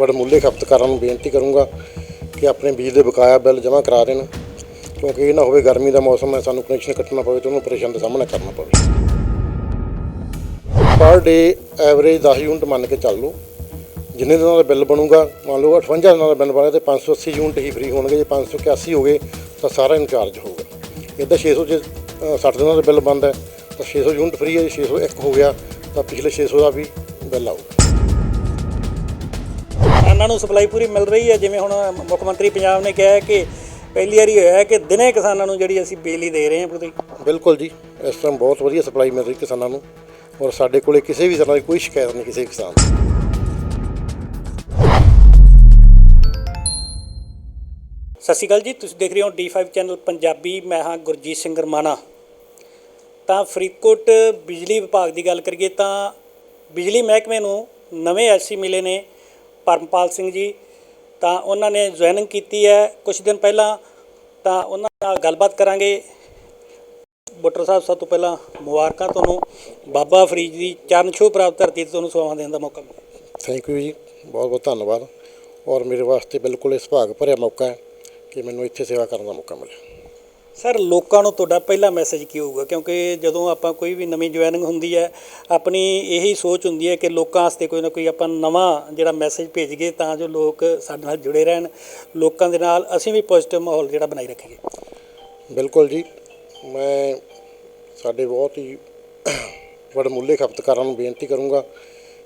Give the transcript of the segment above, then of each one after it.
ਵਡਮੁੱਲੇ ਖਪਤਕਾਰਾਂ ਨੂੰ ਬੇਨਤੀ ਕਰੂੰਗਾ ਕਿ ਆਪਣੇ ਬਿਜਲੀ ਦੇ ਬਕਾਇਆ ਬਿੱਲ ਜਮ੍ਹਾਂ ਕਰਾ ਦੇਣ ਕਿਉਂਕਿ ਇਹ ਨਾ ਹੋਵੇ ਗਰਮੀ ਦਾ ਮੌਸਮ ਹੈ ਸਾਨੂੰ ਕਨੈਕਸ਼ਨ ਕੱਟਣਾ ਪਵੇ ਤੇ ਉਹਨੂੰ ਪਰੇਸ਼ਾਨ ਦਾ ਸਾਹਮਣਾ ਕਰਨਾ ਪਵੇ। ਪਰ ਡੇ ਐਵਰੇਜ 10 ਯੂਨਿਟ ਮੰਨ ਕੇ ਚੱਲ ਲਓ। ਜਿੰਨੇ ਦਿਨਾਂ ਦਾ ਬਿੱਲ ਬਣੂਗਾ ਮੰਨ ਲਓ 58 ਦਿਨਾਂ ਦਾ ਬਿੱਲ ਬਣਿਆ ਤੇ 580 ਯੂਨਿਟ ਹੀ ਫ੍ਰੀ ਹੋਣਗੇ ਜੇ 581 ਹੋ ਗਏ ਤਾਂ ਸਾਰਾ ਇਨਚਾਰਜ ਹੋਊਗਾ। ਇੱਦਾਂ 600 ਜੇ ਅ, 60 ਦਿਨਾਂ ਦਾ ਬਿੱਲ ਬਣਦਾ ਹੈ ਤਾਂ 600 ਯੂਨਿਟ ਫ੍ਰੀ ਹੈ ਜੇ 601 ਹੋ ਗਿਆ ਤਾਂ ਪਿਛਲੇ 600 ਦਾ ਵੀ ਬਿੱਲ ਆਊਗਾ। ਕਿਸਾਨਾਂ ਨੂੰ ਸਪਲਾਈ ਪੂਰੀ ਮਿਲ ਰਹੀ ਹੈ। ਜਿਵੇਂ ਹੁਣ ਮੁੱਖ ਮੰਤਰੀ ਪੰਜਾਬ ਨੇ ਕਿਹਾ ਹੈ ਕਿ ਪਹਿਲੀ ਵਾਰੀ ਹੋਇਆ ਹੈ ਕਿ ਦਿਨੇ ਕਿਸਾਨਾਂ ਨੂੰ ਜਿਹੜੀ ਅਸੀਂ ਬਿਜਲੀ ਦੇ ਰਹੇ ਹਾਂ ਪੂਰੀ ਬਿਲਕੁਲ ਜੀ ਇਸ ਟਾਈਮ ਬਹੁਤ ਵਧੀਆ ਸਪਲਾਈ ਮਿਲ ਰਹੀ ਕਿਸਾਨਾਂ ਨੂੰ ਔਰ ਸਾਡੇ ਕੋਲੇ ਕਿਸੇ ਵੀ ਤਰ੍ਹਾਂ ਦੀ ਕੋਈ ਸ਼ਿਕਾਇਤ ਨਹੀਂ ਕਿਸੇ ਕਿਸਾਨ ਦੀ। ਸਤਿ ਸ਼੍ਰੀ ਅਕਾਲ ਜੀ ਤੁਸੀਂ ਦੇਖ ਰਹੇ ਹੋ D5 ਚੈਨਲ ਪੰਜਾਬੀ ਮੈਂ ਹਾਂ ਗੁਰਜੀਤ ਸਿੰਘ ਰਮਾਣਾ। ਤਾਂ ਫਰੀਦਕੋਟ ਬਿਜਲੀ ਵਿਭਾਗ ਦੀ ਗੱਲ ਕਰੀਏ ਤਾਂ ਬਿਜਲੀ ਮਹਿਕਮੇ ਨੂੰ ਨਵੇਂ ਐਸਸੀ ਮਿਲੇ ਨੇ। ਪਰਮਪਾਲ ਸਿੰਘ ਜੀ, ਤਾਂ ਉਹਨਾਂ ਨੇ ਜੁਆਇਨਿੰਗ ਕੀਤੀ ਹੈ। ਕੁਝ ਦਿਨ ਪਹਿਲਾਂ ਤਾਂ ਉਹਨਾਂ ਨਾਲ ਗੱਲਬਾਤ ਕਰਾਂਗੇ। ਬੁੱਟਰ ਸਾਹਿਬ, ਸਭ ਤੋਂ ਪਹਿਲਾਂ ਮੁਬਾਰਕਾਂ ਤੁਹਾਨੂੰ। ਬਾਬਾ ਫਰੀਦ ਦੀ ਚਰਨ ਛੋਹ ਪ੍ਰਾਪਤ ਧਰਤੀ ਤੇ ਤੁਹਾਨੂੰ ਸੇਵਾਵਾਂ ਦੇਣ ਦਾ ਮੌਕਾ ਮਿਲਿਆ। ਥੈਂਕ ਯੂ ਜੀ, ਬਹੁਤ ਬਹੁਤ ਧੰਨਵਾਦ। ਔਰ ਮੇਰੇ ਵਾਸਤੇ ਬਿਲਕੁਲ ਇਸ ਭਾਗ ਭਰਿਆ ਮੌਕਾ ਹੈ ਕਿ ਮੈਨੂੰ ਇੱਥੇ ਸੇਵਾ ਕਰਨ ਦਾ ਮੌਕਾ ਮਿਲਿਆ। ਸਰ, ਲੋਕਾਂ ਨੂੰ ਤੁਹਾਡਾ ਪਹਿਲਾ ਮੈਸੇਜ ਕੀ ਹੋਊਗਾ? ਕਿਉਂਕਿ ਜਦੋਂ ਆਪਾਂ ਕੋਈ ਵੀ ਨਵੀਂ ਜੁਆਇਨਿੰਗ ਹੁੰਦੀ ਹੈ, ਆਪਣੀ ਇਹੀ ਸੋਚ ਹੁੰਦੀ ਹੈ ਕਿ ਲੋਕਾਂ ਵਾਸਤੇ ਕੋਈ ਨਾ ਕੋਈ ਆਪਾਂ ਨਵਾਂ ਜਿਹੜਾ ਮੈਸੇਜ ਭੇਜ ਗਏ ਤਾਂ ਜੋ ਲੋਕ ਸਾਡੇ ਨਾਲ ਜੁੜੇ ਰਹਿਣ। ਲੋਕਾਂ ਦੇ ਨਾਲ ਅਸੀਂ ਵੀ ਪੋਜ਼ਿਟਿਵ ਮਾਹੌਲ ਜਿਹੜਾ ਬਣਾਈ ਰੱਖੀਏ। ਬਿਲਕੁਲ ਜੀ। ਮੈਂ ਸਾਡੇ ਬਹੁਤ ਹੀ ਵਡਮੁੱਲੇ ਖਪਤਕਾਰਾਂ ਨੂੰ ਬੇਨਤੀ ਕਰੂੰਗਾ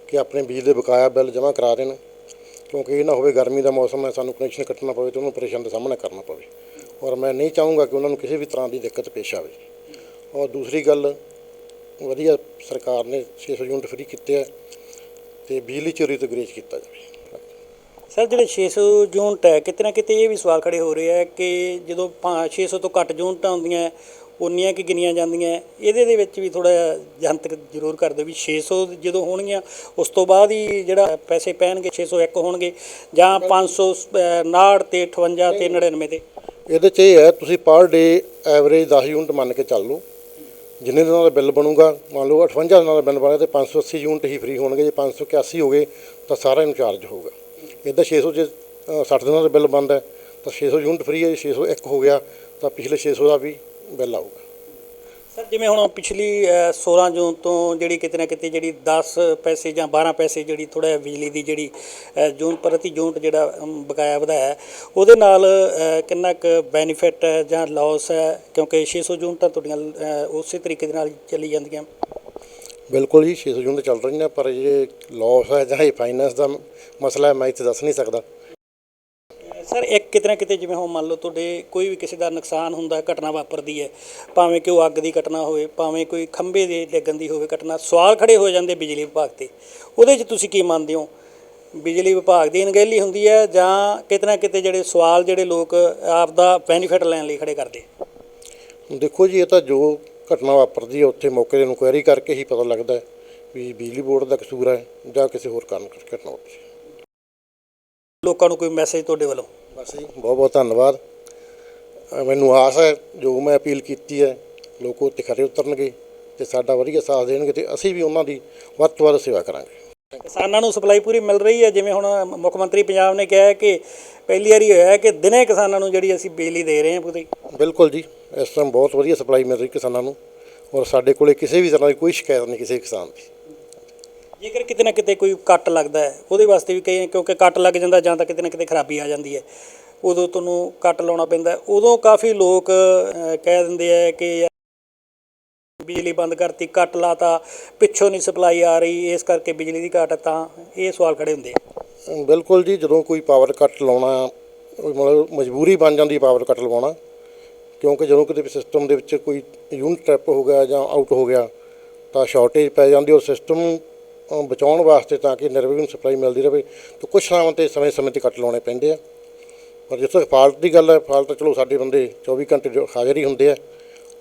ਕਿ ਆਪਣੇ ਬਿਜਲੀ ਦੇ ਬਕਾਇਆ ਬਿੱਲ ਜਮ੍ਹਾਂ ਕਰਾ ਦੇਣ। ਕਿਉਂਕਿ ਇਹ ਨਾ ਹੋਵੇ ਗਰਮੀ ਦਾ ਮੌਸਮ ਹੈ, ਸਾਨੂੰ ਕਨੈਕਸ਼ਨ ਕੱਟਣਾ ਪਵੇ ਤੇ ਉਹਨੂੰ ਪਰੇਸ਼ਾਨ ਦਾ ਸਾਹਮਣਾ ਕਰਨਾ ਪਵੇ। ਔਰ ਮੈਂ ਨਹੀਂ ਚਾਹੂੰਗਾ ਕਿ ਉਹਨਾਂ ਨੂੰ ਕਿਸੇ ਵੀ ਤਰ੍ਹਾਂ ਦੀ ਦਿੱਕਤ ਪੇਸ਼ ਆਵੇ ਔਰ ਦੂਸਰੀ ਗੱਲ ਵਧੀਆ ਸਰਕਾਰ ਨੇ 600 ਯੂਨਿਟ ਫ੍ਰੀ ਕੀਤੇ ਆ ਤੇ ਬਿਜਲੀ ਚੋਰੀ ਤੋਂ ਗੁਰੇਜ਼ ਕੀਤਾ ਜਾਵੇ ਸਰ ਜਿਹੜੇ 600 ਯੂਨਿਟ ਹੈ ਕਿਤੇ ਨਾ ਕਿਤੇ ਇਹ ਵੀ ਸਵਾਲ ਖੜੇ ਹੋ ਰਹੇ ਆ ਕਿ ਜਦੋਂ ਪਾ- 600 ਤੋਂ ਘੱਟ ਯੂਨਿਟਾਂ ਹੁੰਦੀਆਂ ਉਨੀਆਂ ਕਿ ਗਿਣੀਆਂ ਜਾਂਦੀਆਂ। ਇਹਦੇ ਦੇ ਵਿੱਚ ਵੀ ਥੋੜਾ ਜਨਤਕ ਜ਼ਰੂਰ ਕਰ ਦਿਓ ਵੀ 600 ਜਦੋਂ ਹੋਣਗੀਆਂ ਉਸ ਤੋਂ ਬਾਅਦ ਹੀ ਜਿਹੜਾ ਪੈਸੇ ਪੈਣਗੇ 601 ਹੋਣਗੇ ਜਾਂ 559 ਤੇ 58 ਤੇ 99 ਤੇ ਇਹਦੇ 'ਚ ਇਹ ਹੈ ਤੁਸੀਂ ਪਰ ਡੇ ਐਵਰੇਜ 10 ਯੂਨਿਟ ਮੰਨ ਕੇ ਚੱਲ ਲਓ। ਜਿੰਨੇ ਦਿਨਾਂ ਦਾ ਬਿੱਲ ਬਣੂਗਾ ਮੰਨ ਲਓ 58 ਦਿਨਾਂ ਦਾ ਬਿੱਲ ਬਣਿਆ ਤੇ 580 ਯੂਨਿਟ ਹੀ ਫ੍ਰੀ ਹੋਣਗੇ। ਜੇ 581 ਹੋ ਗਏ ਤਾਂ ਸਾਰਾ ਇਨਚਾਰਜ ਹੋਊਗਾ। ਇੱਦਾਂ 600 ਜੇ ਅ, 60 ਦਿਨਾਂ ਦਾ ਬਿੱਲ ਬਣਦਾ ਹੈ ਤਾਂ 600 ਯੂਨਿਟ ਫ੍ਰੀ ਹੈ। ਜੇ 601 ਹੋ ਗਿਆ ਤਾਂ ਪਿਛਲੇ 600 ਦਾ ਵੀ ਬਿੱਲ ਆਊਗਾ। ਸਰ ਜਿਵੇਂ ਹੁਣ ਪਿਛਲੀ ਅ, 16 ਜੂਨ ਤੋਂ ਜਿਹੜੀ ਕਿਤੇ ਨਾ ਕਿਤੇ ਜਿਹੜੀ 10 ਪੈਸੇ ਜਾਂ 12 ਪੈਸੇ ਜਿਹੜੀ ਥੋੜਾ ਬਿਜਲੀ ਦੀ ਜਿਹੜੀ ਜੂਨ ਪ੍ਰਤੀ ਯੂਨਿਟ ਜਿਹੜਾ ਬਕਾਇਆ ਵਧਾਇਆ ਉਹਦੇ ਨਾਲ ਕਿੰਨਾ ਕੁ ਬੈਨੀਫਿਟ ਹੈ ਜਾਂ ਲਾਸ ਹੈ? ਕਿਉਂਕਿ 600 ਯੂਨਿਟਾਂ ਤੁਹਾਡੀਆਂ ਉਸੇ ਤਰੀਕੇ ਦੇ ਨਾਲ ਚੱਲੀ ਜਾਂਦੀਆਂ। ਬਿਲਕੁਲ ਜੀ 600 ਯੂਨਿਟ ਚੱਲ ਰਹੀਆਂ ਪਰ ਇਹ ਲਾਸ ਹੈ ਜਾਂ ਇਹ ਫਾਈਨੈਂਸ ਦਾ ਮਸਲਾ ਮੈਂ ਇੱਥੇ ਦੱਸ ਨਹੀਂ ਸਕਦਾ। ਸਰ ਇੱਕ ਕਿਤੇ ਨਾ ਕਿਤੇ ਜਿਵੇਂ ਹੁਣ ਮੰਨ ਲਓ ਤੁਹਾਡੇ ਕੋਈ ਵੀ ਕਿਸੇ ਦਾ ਨੁਕਸਾਨ ਹੁੰਦਾ ਹੈ, ਘਟਨਾ ਵਾਪਰਦੀ ਹੈ ਭਾਵੇਂ ਕਿ ਉਹ ਅੱਗ ਦੀ ਘਟਨਾ ਹੋਵੇ ਭਾਵੇਂ ਕੋਈ ਖੰਭੇ ਦੇ ਡਿੱਗਣ ਦੀ ਹੋਵੇ ਘਟਨਾ ਸਵਾਲ ਖੜੇ ਹੋ ਜਾਂਦੇ ਬਿਜਲੀ ਵਿਭਾਗ ਤੇ। ਉਹਦੇ 'ਚ ਤੁਸੀਂ ਕੀ ਮੰਨਦੇ ਹੋ? ਬਿਜਲੀ ਵਿਭਾਗ ਦੀ ਅਣਗਹਿਲੀ ਹੁੰਦੀ ਹੈ ਜਾਂ ਕਿਤੇ ਨਾ ਕਿਤੇ ਜਿਹੜੇ ਸਵਾਲ ਜਿਹੜੇ ਲੋਕ ਆਪ ਦਾ ਬੈਨੀਫਿਟ ਲੈਣ ਲਈ ਖੜੇ ਕਰਦੇ? ਦੇਖੋ ਜੀ ਇਹ ਤਾਂ ਜੋ ਘਟਨਾ ਵਾਪਰਦੀ ਹੈ ਉੱਥੇ ਮੌਕੇ ਦੀ ਇਨਕੁਆਇਰੀ ਕਰਕੇ ਹੀ ਪਤਾ ਲੱਗਦਾ ਹੈ ਵੀ ਬਿਜਲੀ ਬੋਰਡ ਦਾ ਕਸੂਰ ਹੈ ਜਾਂ ਕਿਸੇ ਹੋਰ ਕਾਰਨ ਕਰਕੇ ਘਟਨਾ ਵਾਪਰੀ ਲੋਕਾਂ ਨੂੰ ਕੋਈ ਮੈਸੇਜ ਤੁਹਾਡੇ ਵੱਲੋਂ? ਬਸ ਜੀ ਬਹੁਤ ਬਹੁਤ ਧੰਨਵਾਦ। ਮੈਨੂੰ ਆਸ ਹੈ ਜੋ ਮੈਂ ਅਪੀਲ ਕੀਤੀ ਹੈ ਲੋਕ ਉੱਤੇ ਖਰੇ ਉਤਰਨਗੇ ਤੇ ਸਾਡਾ ਵਧੀਆ ਸਾਥ ਦੇਣਗੇ ਤੇ ਅਸੀਂ ਵੀ ਉਹਨਾਂ ਦੀ ਵੱਧ ਤੋਂ ਵੱਧ ਸੇਵਾ ਕਰਾਂਗੇ। ਕਿਸਾਨਾਂ ਨੂੰ ਸਪਲਾਈ ਪੂਰੀ ਮਿਲ ਰਹੀ ਹੈ ਜਿਵੇਂ ਹੁਣ ਮੁੱਖ ਮੰਤਰੀ ਪੰਜਾਬ ਨੇ ਕਿਹਾ ਹੈ ਕਿ ਪਹਿਲੀ ਵਾਰੀ ਹੋਇਆ ਹੈ ਕਿ ਦਿਨੇ ਕਿਸਾਨਾਂ ਨੂੰ ਜਿਹੜੀ ਅਸੀਂ ਬਿਜਲੀ ਦੇ ਰਹੇ ਹਾਂ ਪੂਰੀ। ਬਿਲਕੁਲ ਜੀ ਇਸ ਟਾਈਮ ਬਹੁਤ ਵਧੀਆ ਸਪਲਾਈ ਮਿਲ ਰਹੀ ਕਿਸਾਨਾਂ ਨੂੰ ਔਰ ਸਾਡੇ ਕੋਲੇ ਕਿਸੇ ਵੀ ਤਰ੍ਹਾਂ ਦੀ ਕੋਈ ਸ਼ਿਕਾਇਤ ਨਹੀਂ ਕਿਸੇ ਕਿਸਾਨ ਦੀ। ਜੇਕਰ ਕਿਤੇ ਨਾ ਕਿਤੇ ਕੋਈ ਕੱਟ ਲੱਗਦਾ ਹੈ, ਉਹਦੇ ਵਾਸਤੇ ਵੀ ਕਈ ਕਿਉਂਕਿ ਕੱਟ ਲੱਗ ਜਾਂਦਾ ਜਾਂ ਤਾਂ ਕਿਤੇ ਨਾ ਕਿਤੇ ਖਰਾਬੀ ਆ ਜਾਂਦੀ ਹੈ। ਉਦੋਂ ਤੁਹਾਨੂੰ ਕੱਟ ਲਾਉਣਾ ਪੈਂਦਾ ਉਦੋਂ ਕਾਫੀ ਲੋਕ ਕਹਿ ਦਿੰਦੇ ਆ ਕਿ ਯਾਰ ਬਿਜਲੀ ਬੰਦ ਕਰਤੀ, ਕੱਟ ਲਾਤਾ, ਪਿੱਛੋਂ ਨਹੀਂ ਸਪਲਾਈ ਆ ਰਹੀ, ਇਸ ਕਰਕੇ ਬਿਜਲੀ ਦੀ ਘਾਟ ਤਾਂ ਇਹ ਸਵਾਲ ਖੜੇ ਹੁੰਦੇ ਆ। ਬਿਲਕੁਲ ਜੀ, ਜਦੋਂ ਕੋਈ ਪਾਵਰ ਕੱਟ ਲਾਉਣਾ ਮਤਲਬ ਮਜਬੂਰੀ ਬਣ ਜਾਂਦੀ ਪਾਵਰ ਕੱਟ ਲਵਾਉਣਾ, ਕਿਉਂਕਿ ਜਦੋਂ ਕਿਤੇ ਸਿਸਟਮ ਦੇ ਵਿੱਚ ਕੋਈ ਯੂਨਿਟ ਟ੍ਰਿਪ ਹੋ ਗਿਆ ਜਾਂ ਆਊਟ ਹੋ ਗਿਆ, ਤਾਂ ਸ਼ਾਰਟੇਜ ਪੈ ਜਾਂਦੀ ਔਰ ਸਿਸਟਮ ਬਚਾਉਣ ਵਾਸਤੇ ਤਾਂ ਕਿ ਨਿਰਵਿਘਨ ਸਪਲਾਈ ਮਿਲਦੀ ਰਹੇ ਤਾਂ ਕੁਝ ਥਾਵਾਂ ਤੇ ਸਮੇਂ-ਸਮੇਂ ਤੇ ਕੱਟ ਲਾਉਣੇ ਪੈਂਦੇ ਆ। ਪਰ ਜਿੱਥੇ ਫਾਲਟ ਦੀ ਗੱਲ ਹੈ ਫਾਲਟ ਚਲੋ ਸਾਡੇ ਬੰਦੇ 24 ਘੰਟੇ ਹਾਜ਼ਰ ਹੀ ਹੁੰਦੇ ਆ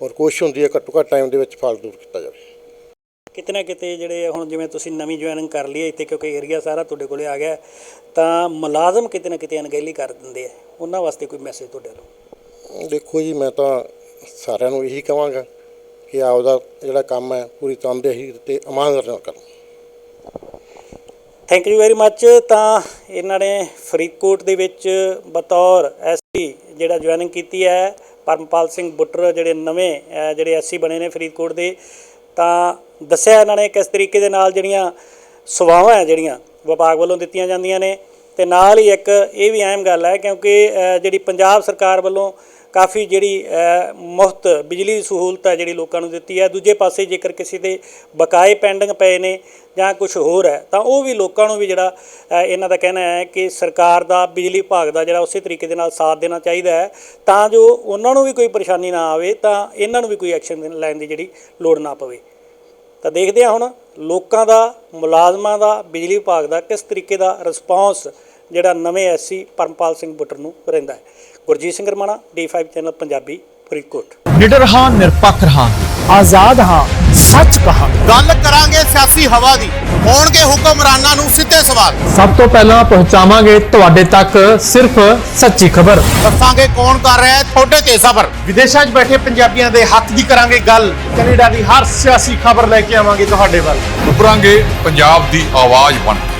ਔਰ ਕੋਸ਼ਿਸ਼ ਹੁੰਦੀ ਹੈ ਘੱਟੋ ਘੱਟ ਟਾਈਮ ਦੇ ਵਿੱਚ ਫਾਲਟ ਦੂਰ ਕੀਤਾ ਜਾਵੇ। ਕਿਤੇ ਨਾ ਕਿਤੇ ਜਿਹੜੇ ਹੁਣ ਜਿਵੇਂ ਤੁਸੀਂ ਨਵੀਂ ਜੁਆਇਨਿੰਗ ਕਰ ਲਈ ਇੱਥੇ ਕਿਉਂਕਿ ਏਰੀਆ ਸਾਰਾ ਤੁਹਾਡੇ ਕੋਲੇ ਆ ਗਿਆ ਤਾਂ ਮੁਲਾਜ਼ਮ ਕਿਤੇ ਨਾ ਕਿਤੇ ਅਣਗਹਿਲੀ ਕਰ ਦਿੰਦੇ ਆ? ਉਹਨਾਂ ਵਾਸਤੇ ਕੋਈ ਮੈਸੇਜ ਤੁਹਾਡੇ ਵੱਲੋਂ? ਦੇਖੋ ਜੀ ਮੈਂ ਤਾਂ ਸਾਰਿਆਂ ਨੂੰ ਇਹੀ ਕਹਾਂਗਾ ਕਿ ਆਪਦਾ ਜਿਹੜਾ ਕੰਮ ਹੈ ਪੂਰੀ ਤਨਦੇਹੀ ਤੇ ਇਮਾਨਦਾਰੀ ਨਾਲ ਕਰੋ। ਥੈਂਕ ਯੂ ਵੈਰੀ ਮੱਚ ਤਾਂ ਇਹਨਾਂ ਨੇ ਫਰੀਦਕੋਟ ਦੇ ਵਿੱਚ ਬਤੌਰ ਐਸਪੀ ਜਿਹੜਾ ਜੁਆਇਨਿੰਗ ਕੀਤੀ ਹੈ ਪਰਮਪਾਲ ਸਿੰਘ ਬੁੱਟਰ ਜਿਹੜੇ ਨਵੇਂ ਅਹ, ਜਿਹੜੇ ਐਸਸੀ ਬਣੇ ਨੇ ਫਰੀਦਕੋਟ ਦੇ ਤਾਂ ਦੱਸਿਆ ਇਹਨਾਂ ਨੇ ਕਿਸ ਤਰੀਕੇ ਦੇ ਨਾਲ ਜਿਹੜੀਆਂ ਸੇਵਾਵਾਂ ਹੈ ਜਿਹੜੀਆਂ ਵਿਭਾਗ ਵੱਲੋਂ ਦਿੱਤੀਆਂ ਜਾਂਦੀਆਂ ਨੇ ਤੇ ਨਾਲ ਹੀ ਇੱਕ ਇਹ ਵੀ ਅਹਿਮ ਗੱਲ ਹੈ ਕਿਉਂਕਿ ਜਿਹੜੀ ਪੰਜਾਬ ਸਰਕਾਰ ਵੱਲੋਂ ਕਾਫੀ ਜਿਹੜੀ ਮੁਫਤ ਬਿਜਲੀ ਦੀ ਸਹੂਲਤ ਹੈ ਜਿਹੜੀ ਲੋਕਾਂ ਨੂੰ ਦਿੱਤੀ ਹੈ। ਦੂਜੇ ਪਾਸੇ ਜੇਕਰ ਕਿਸੇ ਦੇ ਬਕਾਏ ਪੈਂਡਿੰਗ ਪਏ ਨੇ ਜਾਂ ਕੁਝ ਹੋਰ ਹੈ, ਤਾਂ ਉਹ ਵੀ ਲੋਕਾਂ ਨੂੰ ਵੀ ਜਿਹੜਾ ਇਹਨਾਂ ਦਾ ਕਹਿਣਾ ਹੈ ਕਿ ਸਰਕਾਰ ਦਾ, ਬਿਜਲੀ ਵਿਭਾਗ ਦਾ ਜਿਹੜਾ ਉਸੇ ਤਰੀਕੇ ਦੇ ਨਾਲ ਸਾਥ ਦੇਣਾ ਚਾਹੀਦਾ ਹੈ। ਤਾਂ ਜੋ ਉਹਨਾਂ ਨੂੰ ਵੀ ਕੋਈ ਪਰੇਸ਼ਾਨੀ ਨਾ ਆਵੇ, ਤਾਂ ਇਹਨਾਂ ਨੂੰ ਵੀ ਕੋਈ ਐਕਸ਼ਨ ਲੈਣ ਦੀ ਜਿਹੜੀ ਲੋੜ ਨਾ ਪਵੇ। ਤਾਂ ਦੇਖਦੇ ਹਾਂ ਹੁਣ ਲੋਕਾਂ ਦਾ, ਮੁਲਾਜ਼ਮਾਂ ਦਾ, ਬਿਜਲੀ ਵਿਭਾਗ ਦਾ ਕਿਸ ਤਰੀਕੇ ਦਾ ਰਿਸਪਾਂਸ ਜਿਹੜਾ ਨਵੇਂ ਐਸਸੀ ਪਰਮਪਾਲ ਸਿੰਘ ਬੁੱਟਰ ਨੂੰ ਰਹਿੰਦਾ ਹੈ। Gurjeet Singh Ramana D5 channel Punjabi Faridkot. ਨਿਡਰ ਹਾਂ ਨਿਰਪੱਖ ਰਹਾਂਗੇ। ਆਜ਼ਾਦ ਹਾਂ ਸੱਚ ਕਹਾਂਗੇ। ਗੱਲ ਕਰਾਂਗੇ ਸਿਆਸੀ ਹਵਾ ਦੀ। ਹੋਣਗੇ ਹੁਕਮਰਾਨਾਂ ਨੂੰ ਸਿੱਧੇ ਸਵਾਲ। ਸਭ ਤੋਂ ਪਹਿਲਾਂ ਪਹੁੰਚਾਵਾਂਗੇ ਤੁਹਾਡੇ ਤੱਕ ਸਿਰਫ ਸੱਚੀ ਖਬਰ। ਦੱਸਾਂਗੇ ਕੌਣ ਕਰ ਰਿਹਾ ਹੈ ਤੁਹਾਡੇ ਤੇ ਸਬਰ। ਵਿਦੇਸ਼ਾਂ 'ਚ ਬੈਠੇ ਪੰਜਾਬੀਆਂ ਦੇ ਹੱਕ ਦੀ ਕਰਾਂਗੇ ਗੱਲ। ਕੈਨੇਡਾ ਦੀ ਹਰ ਸਿਆਸੀ ਖਬਰ ਲੈ ਕੇ ਆਵਾਂਗੇ ਤੁਹਾਡੇ ਵੱਲ। ਉਭਰਾਂਗੇ ਪੰਜਾਬ ਦੀ ਆਵਾਜ਼ ਬਣ ਕੇ।